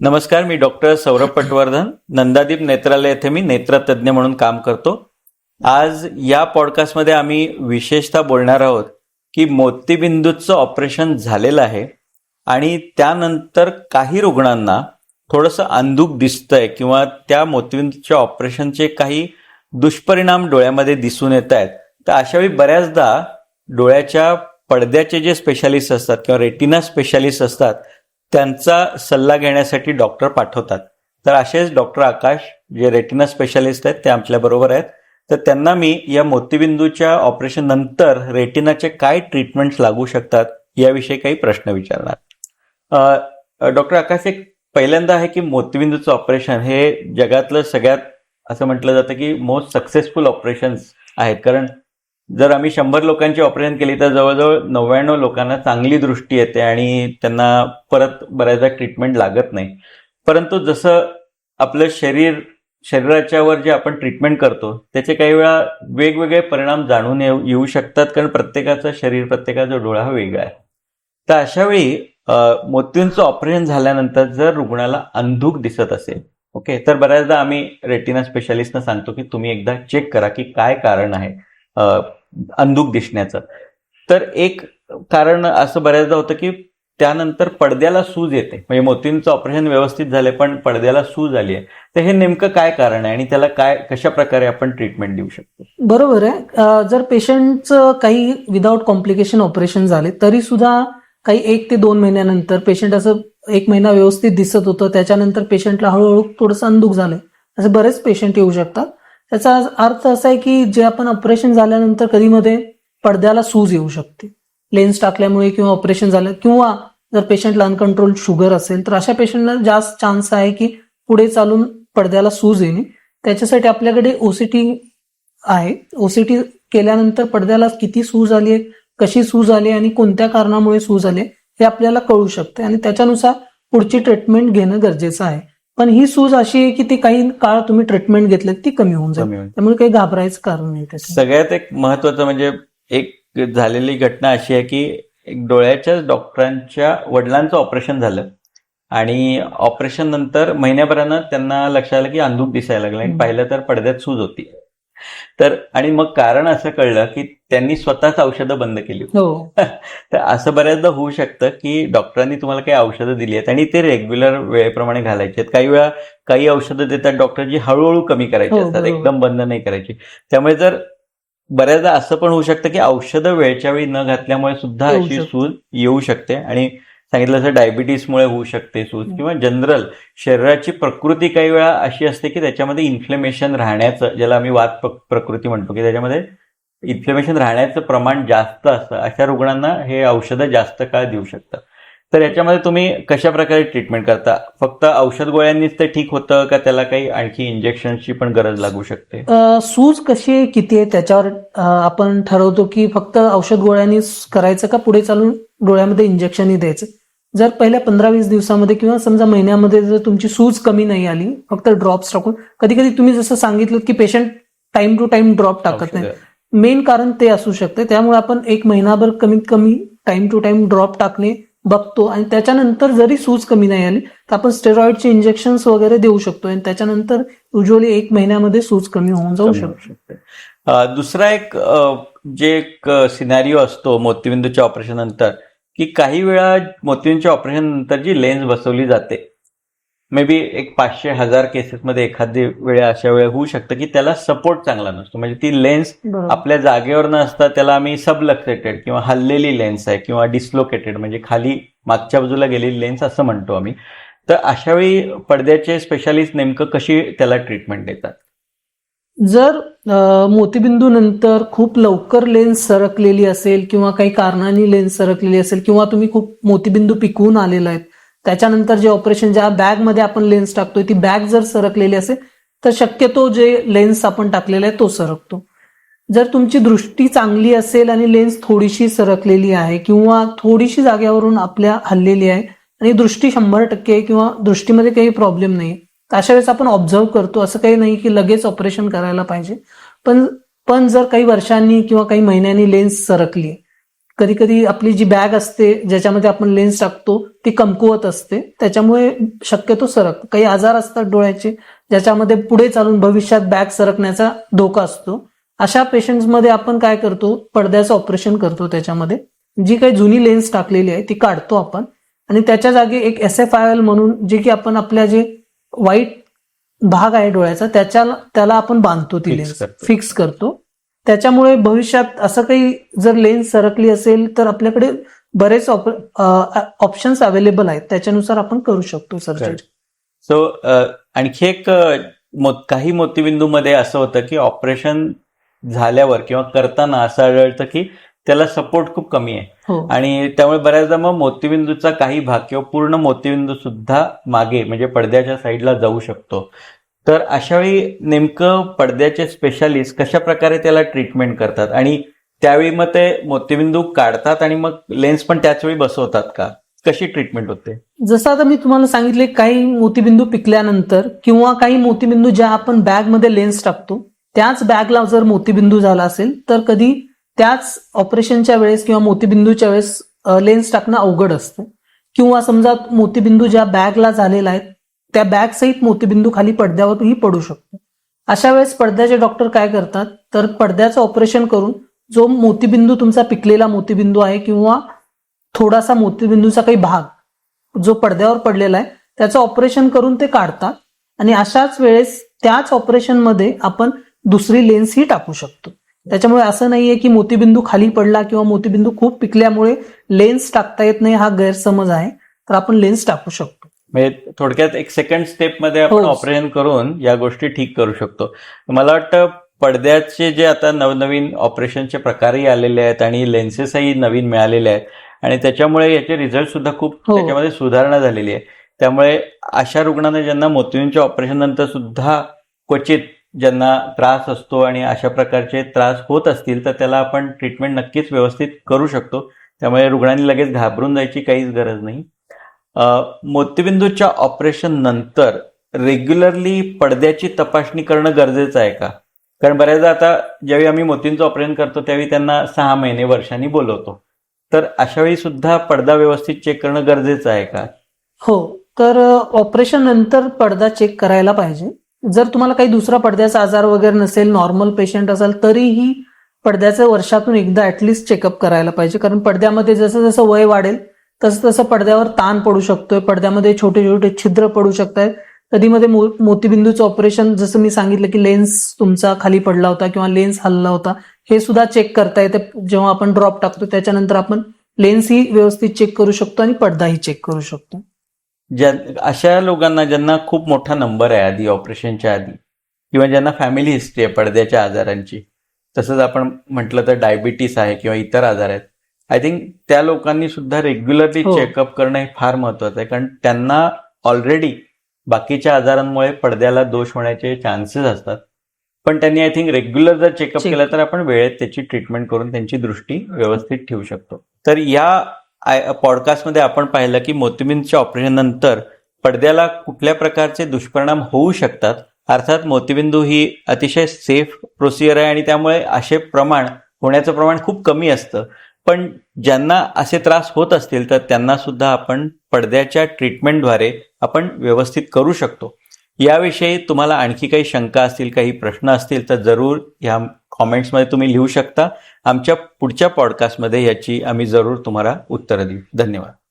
नमस्कार मी डॉक्टर सौरभ पटवर्धन. नंदादीप नेत्रालय येथे मी नेत्रतज्ञ म्हणून काम करतो. आज या पॉडकास्टमध्ये आम्ही विशेषतः बोलणार आहोत की मोतीबिंदूचं ऑपरेशन झालेलं आहे आणि त्यानंतर काही रुग्णांना थोडंसं अंधुक दिसतंय किंवा त्या मोतीबिंदूच्या ऑपरेशनचे काही दुष्परिणाम डोळ्यामध्ये दिसून येत आहेत. तर अशावेळी बऱ्याचदा डोळ्याच्या पडद्याचे जे स्पेशालिस्ट असतात किंवा रेटिना स्पेशालिस्ट असतात त्यांचा सल्ला घेण्यासाठी डॉक्टर पाठवतात. तर असेच डॉक्टर आकाश जे रेटिना स्पेशालिस्ट आहेत ते आपल्या बरोबर आहेत. तर त्यांना मी या मोतीबिंदूच्या ऑपरेशन नंतर रेटिनाचे काय ट्रीटमेंट लागू शकतात याविषयी काही प्रश्न विचारणार. डॉक्टर आकाश एक पहिल्यांदा आहे की मोतीबिंदूचं ऑपरेशन हे जगातलं सगळ्यात असं म्हटलं जातं की मोस्ट सक्सेसफुल ऑपरेशन्स आहेत. कारण जर आम्ही शंभर लोकांची ऑपरेशन केली तर जवळजवळ नव्याण्णव लोकांना चांगली दृष्टी येते आणि त्यांना परत बऱ्याचदा ट्रीटमेंट लागत नाही. परंतु जसं आपलं शरीर शरीराच्यावर जे आपण ट्रीटमेंट करतो त्याचे काही वेळा वेगवेगळे परिणाम जाणून येऊ शकतात कारण प्रत्येकाचं शरीर प्रत्येकाचा डोळा हा वेगळा आहे. तर अशावेळी मोतींचं ऑपरेशन झाल्यानंतर जर रुग्णाला अंधूक दिसत असेल ओके तर बऱ्याचदा आम्ही रेटिना स्पेशालिस्टना सांगतो की तुम्ही एकदा चेक करा की काय कारण आहे. अंधुक दिसण्याचं. तर एक कारण असं बऱ्याचदा होतं की त्यानंतर पडद्याला सूज येते. म्हणजे मोतींचं ऑपरेशन व्यवस्थित झालंय पण पडद्याला सूज आली आहे. तर हे नेमकं काय कारण आहे आणि त्याला काय कशा प्रकारे आपण ट्रीटमेंट देऊ शकतो? बरोबर आहे. जर पेशंटचं काही विदाऊट कॉम्प्लिकेशन ऑपरेशन झाले तरी सुद्धा काही एक ते दोन महिन्यानंतर पेशंट असं एक महिना व्यवस्थित दिसत होतं त्याच्यानंतर पेशंटला हळूहळू थोडंसं अंधुक झालंय. असे बरेच पेशंट येऊ शकतात. त्याचा अर्थ असा आहे की जे आपण ऑपरेशन झाल्यानंतर कधीमध्ये पडद्याला सूज येऊ शकते. लेन्स टाकल्यामुळे किंवा ऑपरेशन झालं किंवा जर पेशंटला अनकंट्रोल शुगर असेल तर अशा पेशंटला जास्त चान्स आहे की पुढे चालून पडद्याला सूज येणे. त्याच्यासाठी आपल्याकडे ओसीटी आहे. ओसीटी केल्यानंतर पडद्याला किती सूज आली आहे कशी सूज आली आणि कोणत्या कारणामुळे सूज आली हे आपल्याला कळू शकते. आणि त्याच्यानुसार पुढची ट्रीटमेंट घेणं गरजेचं आहे. पण ही सूज अशी आहे की ती काही काळ तुम्ही ट्रीटमेंट घेतलं ती कमी होऊन जाईल. त्यामुळे काही घाबरायचं कारण नाही सगळ्यात एक महत्वाचं म्हणजे एक झालेली घटना अशी आहे की एक डोळ्याच्या डॉक्टरांच्या वडिलांचं ऑपरेशन झालं. आणि ऑपरेशन नंतर महिन्याभरानं त्यांना लक्षात आलं की अंधूक दिसायला लागलं. आणि पाहिलं तर पडद्यात सूज होती. तर आणि मग कारण असं कळलं की त्यांनी स्वतःच औषधं बंद केली हो. तर असं बऱ्याचदा होऊ शकतं की डॉक्टरांनी तुम्हाला काही औषधं दिली आहेत आणि ते रेग्युलर वेळेप्रमाणे घालायचे आहेत. काही वेळा काही औषधं देतात डॉक्टर जी हळूहळू कमी करायची हो, असतात. बरोबर. एकदम बंद नाही करायची. त्यामुळे जर बऱ्याचदा असं पण होऊ शकतं की औषधं वेळच्या वेळी न घातल्यामुळे सुद्धा अशी. सूज येऊ शकते आणि सांगितलं असं डायबिटीसमुळे होऊ शकते सूज. किंवा जनरल शरीराची प्रकृती काही वेळा अशी असते की त्याच्यामध्ये इन्फ्लेमेशन राहण्याचं ज्याला आम्ही वात प्र- प्रकृती म्हणतो की त्याच्यामध्ये इन्फ्लेमेशन राहण्याचं प्रमाण जास्त असतं अशा रुग्णांना हे औषधं जास्त काळ देऊ शकतात तर याच्यामध्ये तुम्ही कशा प्रकारे ट्रीटमेंट करता? फक्त औषध गोळ्यांनीच ते ठीक होतं का त्याला काही आणखी इंजेक्शनची पण गरज लागू शकते? सूज कशी आहे किती आहे त्याच्यावर आपण ठरवतो की फक्त औषध गोळ्यांनी करायचं का पुढे चालून डोळ्यामध्ये इंजेक्शनही द्यायचं? जर पहिल्या पंधरा वीस दिवसामध्ये किंवा समजा महिन्यामध्ये जर तुमची सूज कमी नाही आली फक्त ड्रॉप्स टाकून कधी कधी तुम्ही जसं सांगितलं की patient time to time drop टाकत नाही. मेन कारण ते असू शकते त्यामुळे आपण एक महिनाभर कमीत कमी टाइम टू टाइम ड्रॉप टाकणे बघतो. आणि त्याच्यानंतर जरी सूज कमी नाही आली तर आपण स्टेरॉइडचे इंजेक्शन वगैरे देऊ शकतो आणि त्याच्यानंतर युजली एक महिन्यामध्ये सूज कमी होऊन जाऊ शकते. दुसरा एक जे एक सिनारिओ असतो मोतीबिंदूच्या ऑपरेशन नंतर की काही वेळा मोतीबिंदूच्या ऑपरेशन नंतर जी लेन्स बसवली जाते मे बी एक पाचशे हजार केसेसमध्ये एखादी वेळा अशा वेळा होऊ शकतं की त्याला सपोर्ट चांगला नसतो. म्हणजे ती लेन्स. आपल्या जागेवर न असता त्याला आम्ही सबलक्सेटेड किंवा हल्लेली लेन्स आहे किंवा डिस्लोकेटेड म्हणजे खाली मागच्या बाजूला गेलेली लेन्स असं म्हणतो आम्ही. तर अशा वेळी पडद्याचे स्पेशालिस्ट नेमकं कशी त्याला ट्रीटमेंट देतात? जर मोतीबिंदू नंतर खूप लवकर लेन्स सरकलेली असेल किंवा काही कारणाने लेन्स सरकलेली असेल किंवा तुम्ही खूप मोतीबिंदू पिकवून आलेला आहेत त्याच्यानंतर जे ऑपरेशन ज्या बॅगमध्ये आपण लेन्स टाकतोय ती बॅग जर सरकलेली असेल तर शक्यतो जे लेन्स आपण टाकलेला आहे तो सरकतो. जर तुमची दृष्टी चांगली असेल आणि लेन्स थोडीशी सरकलेली आहे किंवा थोडीशी जाग्यावरून आपल्या हल्लेली आहे आणि दृष्टी शंभर टक्के किंवा दृष्टीमध्ये काही प्रॉब्लेम नाही तर अशा वेळेस आपण ऑब्झर्व करतो. असं काही नाही की लगेच ऑपरेशन करायला पाहिजे. पण पण जर काही वर्षांनी किंवा काही महिन्यांनी लेन्स सरकली कधी कधी आपली जी बॅग असते ज्याच्यामध्ये आपण लेन्स टाकतो ती कमकुवत असते. त्याच्यामुळे शक्यतो सरक काही आजार असतात डोळ्याचे ज्याच्यामध्ये पुढे चालून भविष्यात बॅग सरकण्याचा धोका असतो. अशा पेशंट्समध्ये आपण काय करतो? पडद्याचं ऑपरेशन करतो त्याच्यामध्ये. जी काही जुनी लेन्स टाकलेली आहे ती काढतो आपण. आणि त्याच्या जागी एक एस एफ आय एल म्हणून जे की आपण आपल्या जे वाईट भाग आहे डोळ्याचा त्याच्या त्याला आपण बांधतो ती लेन्स. फिक्स करतो. त्याच्यामुळे भविष्यात असं काही जर लेन्स सरकली असेल तर आपल्याकडे बरेच ऑप्शन्स अवेलेबल आहेत. त्याच्यानुसार आपण करू शकतो सर्जरी. सो आणखी एक काही मोतीबिंदूमध्ये असं होतं की ऑपरेशन झाल्यावर किंवा करताना असं आढळतं की त्याला सपोर्ट खूप कमी आहे. हो. आणि त्यामुळे बऱ्याचदा मग मोतीबिंदूचा काही भाग किंवा पूर्ण मोतीबिंदू सुद्धा मागे म्हणजे पडद्याच्या साईडला जाऊ शकतो. तर अशा वेळी नेमकं पडद्याचे स्पेशालिस्ट कशा प्रकारे त्याला ट्रीटमेंट करतात? आणि त्यावेळी मग ते मोतीबिंदू काढतात आणि मग लेन्स पण त्याच वेळी बसवतात का? कशी ट्रीटमेंट होते? जसं आता मी तुम्हाला सांगितले काही मोतीबिंदू पिकल्यानंतर किंवा काही मोतीबिंदू ज्या आपण बॅगमध्ये लेन्स टाकतो त्याच बॅगला जर मोतीबिंदू झाला असेल तर कधी त्याच ऑपरेशनच्या वेळेस किंवा मोतीबिंदूच्या वेळेस लेन्स टाकणं अवघड असतं. किंवा समजा मोतीबिंदू ज्या बॅगला झालेला आहे त्या बॅग सहित मोतीबिंदू खाली पडद्यावरही पडू शकतो. अशा वेळेस पडद्याचे डॉक्टर काय करतात? तर पडद्याचं ऑपरेशन करून जो मोतीबिंदू तुमचा पिकलेला मोतीबिंदू आहे किंवा थोडासा मोतीबिंदूचा काही भाग जो पडद्यावर पडलेला आहे त्याचं ऑपरेशन करून ते काढतात आणि अशाच वेळेस त्याच ऑपरेशनमध्ये आपण दुसरी लेन्स ही टाकू शकतो. त्याच्यामुळे असं नाहीये की मोतीबिंदू खाली पडला किंवा मोतीबिंदू खूप पिकल्यामुळे लेन्स टाकता येत नाही हा गैरसमज आहे. तर आपण लेन्स टाकू शकतो. म्हणजे थोडक्यात एक सेकंड स्टेपमध्ये आपण हो. ऑपरेशन करून या गोष्टी ठीक करू शकतो मला वाटतं पडद्याचे जे आता नवनवीन ऑपरेशनचे प्रकारही आलेले आहेत आणि लेन्सेसही नवीन मिळालेले आहेत आणि त्याच्यामुळे याचे रिझल्ट सुद्धा खूप हो. त्याच्यामध्ये सुधारणा झालेली आहे त्यामुळे अशा रुग्णांना ज्यांना मोतीबिंदूच्या ऑपरेशन नंतर सुद्धा क्वचित ज्यांना त्रास असतो आणि अशा प्रकारचे त्रास होत असतील तर त्याला आपण ट्रीटमेंट नक्कीच व्यवस्थित करू शकतो त्यामुळे रुग्णांनी लगेच घाबरून जायची काहीच गरज नाही मोतीबिंदूच्या ऑपरेशन नंतर रेग्युलरली पडद्याची तपासणी करणं गरजेचं आहे का? कारण बऱ्याचदा आता ज्यावेळी आम्ही मोतींचं ऑपरेशन करतो त्यावेळी त्यांना सहा महिने वर्षांनी बोलवतो. तर अशा वेळी सुद्धा पडदा व्यवस्थित चेक करणं गरजेचं आहे का? हो तर ऑपरेशन नंतर पडदा चेक करायला पाहिजे. जर तुम्हाला काही दुसरा पडद्याचा आजार वगैरे नसेल नॉर्मल पेशंट असाल तरीही पडद्याचं वर्षातून एकदा ऍटलिस्ट चेकअप करायला पाहिजे. कारण पडद्यामध्ये जसं जसं वय वाढेल तसं तसं पडद्यावर ताण पडू शकतोय. पडद्यामध्ये छोटे छोटे छिद्र पडू शकतात कधीमध्ये मो- मोतीबिंदूचं ऑपरेशन जसं मी सांगितलं की लेन्स तुमचा खाली पडला होता किंवा लेन्स हलला होता हे सुद्धा चेक करता येते. जेव्हा आपण ड्रॉप टाकतो त्याच्यानंतर आपण लेन्स ही व्यवस्थित चेक करू शकतो आणि पडदाही चेक करू शकतो. ज्या अशा लोकांना ज्यांना खूप मोठा नंबर आहे आधी ऑपरेशनच्या आधी किंवा ज्यांना फॅमिली हिस्ट्री आहे पडद्याच्या आजारांची तसंच आपण म्हटलं तर डायबिटीस आहे किंवा इतर आजार आहेत आय थिंक त्या लोकांनी सुद्धा रेग्युलरली हो. चेकअप करणं हे फार महत्वाचं आहे. कारण त्यांना ऑलरेडी बाकीच्या आजारांमुळे पडद्याला दोष होण्याचे चान्सेस असतात. पण त्यांनी आय थिंक रेग्युलर जर चेकअप. केलं तर आपण वेळेत त्याची ट्रीटमेंट करून त्यांची दृष्टी व्यवस्थित ठेवू शकतो. तर या पॉडकास्टमध्ये आपण पाहिलं की मोतीबिंदच्या ऑपरेशन नंतर पडद्याला कुठल्या प्रकारचे दुष्परिणाम होऊ शकतात? अर्थात मोतीबिंदू ही अतिशय सेफ प्रोसिजर आहे आणि त्यामुळे असे प्रमाण होण्याचं प्रमाण खूप कमी असतं. पण ज्यांना असे त्रास होत असतील तर त्यांना सुद्धा आपण पडद्याच्या ट्रीटमेंटद्वारे आपण व्यवस्थित करू शकतो. याविषयी तुम्हाला आणखी काही शंका असतील काही प्रश्न असतील तर जरूर ह्या कॉमेंट्समध्ये तुम्ही लिहू शकता. आमच्या पुढच्या पॉडकास्टमध्ये याची आम्ही जरूर तुम्हाला उत्तरं देऊ. धन्यवाद.